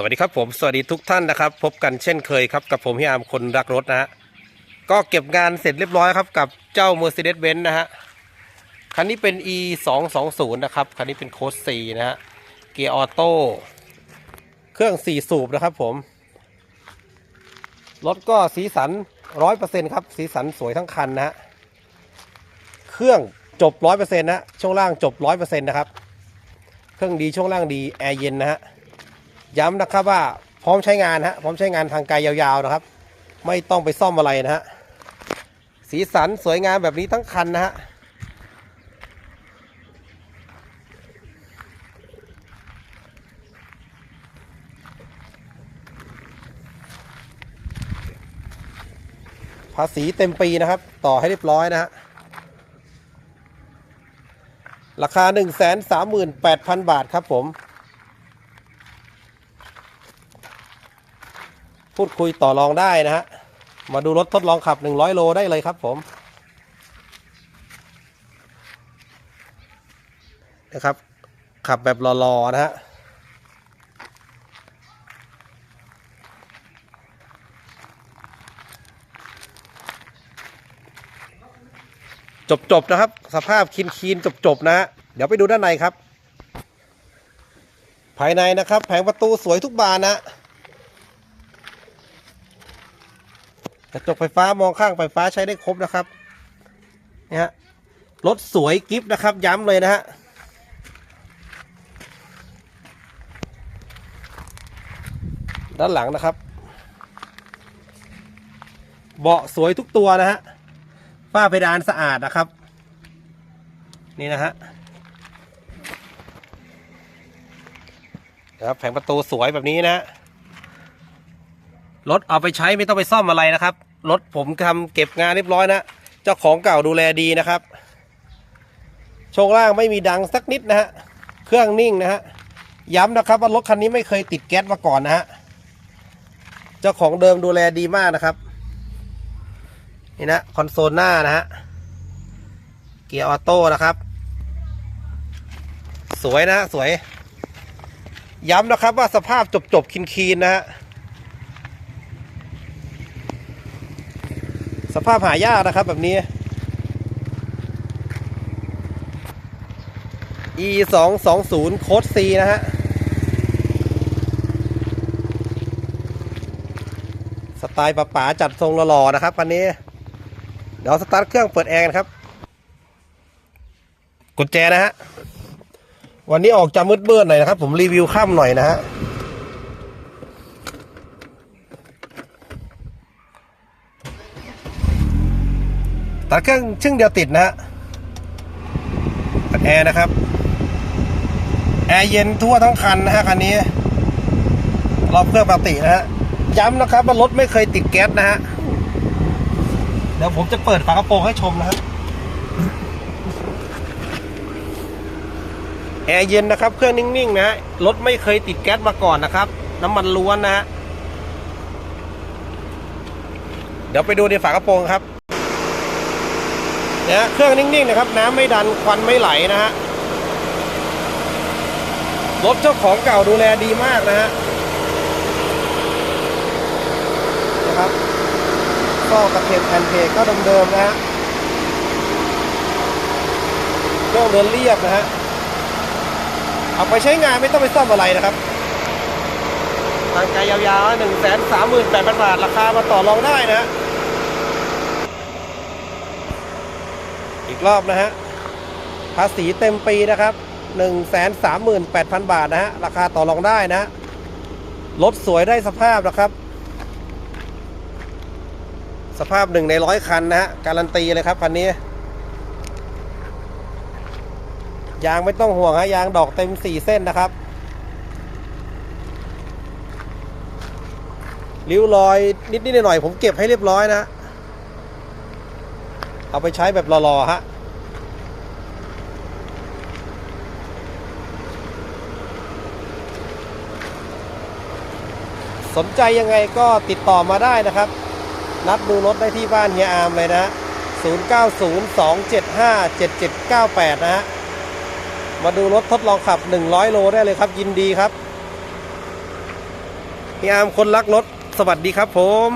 สวัสดีครับผมสวัสดีทุกท่านนะครับ พบกันเช่นเคยครับ กับผมพี่อาร์มคนรักรถนะฮะก็เก็บงานเสร็จเรียบร้อยครับ กับเจ้า Mercedes-Benz นะฮะคันนี้เป็น e 2 2 0นะครับ คันนี้เป็นโค้ด4นะฮะเกียร์ออโต้เครื่อง 4 สูบนะครับผม รถก็สีสัน 100%ครับ สีสันสวยทั้งคันนะฮะเครื่องจบ 100%นะช่วงล่างจบ 100%นะครับ เครื่องดีช่วงล่างดีแอร์เย็นนะฮะ ย้ำนะครับว่าพร้อมใช้งานฮะพร้อมใช้งานทางไกลยาวๆนะครับ ไม่ต้องไปซ่อมอะไรนะฮะสีสันสวยงามแบบนี้ทั้งคันนะฮะภาษีเต็มปีนะครับ ต่อให้เรียบร้อยนะฮะราคา 1 3 8 0 0 0 บาทครับผม พูดคุยต่อรองได้นะฮะ มาดูรถทดลองขับ 100 โลได้เลยครับผม นะครับ ขับแบบรอๆนะฮะจบๆนะครับ สภาพคีนๆจบๆนะฮะเดี๋ยวไปดูด้านในครับ ภายในนะครับ แผงประตูสวยทุกบานนะ กระจกไฟฟ้ามองข้างไฟฟ้าใช้ได้ครบนะครับเนี่ยฮะรถสวยกิฟต์นะครับ ย้ำเลยนะฮะด้านหลังนะครับ เบาะสวยทุกตัวนะฮะฝ้าเพดานสะอาดนะครับ นี่นะฮะนะครับแผงประตูสวยแบบนี้นะฮะ รถเอาไปใช้ไม่ต้องไปซ่อมอะไรนะครับ รถผมทำเก็บงานเรียบร้อยนะ เจ้าของเก่าดูแลดีนะครับช่วงล่างไม่มีดังสักนิดนะฮะ เครื่องนิ่งนะฮะ ย้ำนะครับว่ารถคันนี้ไม่เคยติดแก๊สมาก่อนนะฮะ เจ้าของเดิมดูแลดีมากนะครับ นี่นะคอนโซลหน้านะฮะ เกียร์ออโต้นะครับ สวยนะสวย ย้ำนะครับว่าสภาพจบๆคีนนะฮะ สภาพหายากนะครับแบบนี้ e 2 2 0โค้ด C นะฮะ สไตล์ป๋าจัดทรงหล่อๆนะครับคันนี้ เดี๋ยวสตาร์ทเครื่องเปิดแอร์กันครับ กุญแจนะฮะ วันนี้ออกจะมืดๆหน่อยนะครับ ผมรีวิวค่ำหน่อยนะฮะ ตัดเครื่องชึ่งเดียวติดนะฮะเปิดแอร์นะครับ แอร์เย็นทั่วทั้งคันนะฮะคันนี้รอบเครื่องปกตินะฮะย้ำนะครับว่ารถไม่เคยติดแก๊สนะฮะเดี๋ยวผมจะเปิดฝากระโปรงให้ชมนะฮะแอร์เย็นนะครับ เครื่องนิ่งๆนะฮะรถไม่เคยติดแก๊สมาก่อนนะครับ น้ำมันล้วนนะฮะเดี๋ยวไปดูในฝากระโปรงครับ นี่ยเครื่องนิ่งๆนะครับน้ำไม่ดันควันไม่ไหลนะฮะรถเจ้าของเก่าดูแลดีมากนะฮะนะครับก็กระเทียแผ่นเพก็เดิมๆนะฮะเครื่องเดินเรียบนะฮะเอาไปใช้งานไม่ต้องไปซ่อมอะไรนะครับทางไกลยาวๆหนึ่งแสนสามหมื่นแปดพันบาท ราคามาต่อรองได้นะฮะ อีกรอบนะฮะ ภาษีเต็มปีนะครับ 138,000 บาทนะฮะ ราคาต่อรองได้นะรถสวยได้สภาพนะครับ สภาพหนึ่งในร้อยคันนะฮะ การันตีเลยครับคันนี้ ยางไม่ต้องห่วงฮะ ยางดอกเต็ม 4 เส้นนะครับริ้วรอยนิดๆหน่อยๆผมเก็บให้เรียบร้อยนะ เอาไปใช้แบบรอๆฮะสนใจยังไงก็ติดต่อมาได้นะครับ นัดดูรถได้ที่บ้านเฮียอาร์มเลยนะ0902757798 นะฮะ มาดูรถทดลองขับ 100 โลได้เลยครับ ยินดีครับพี่อาร์มคนรักรถ สวัสดีครับผม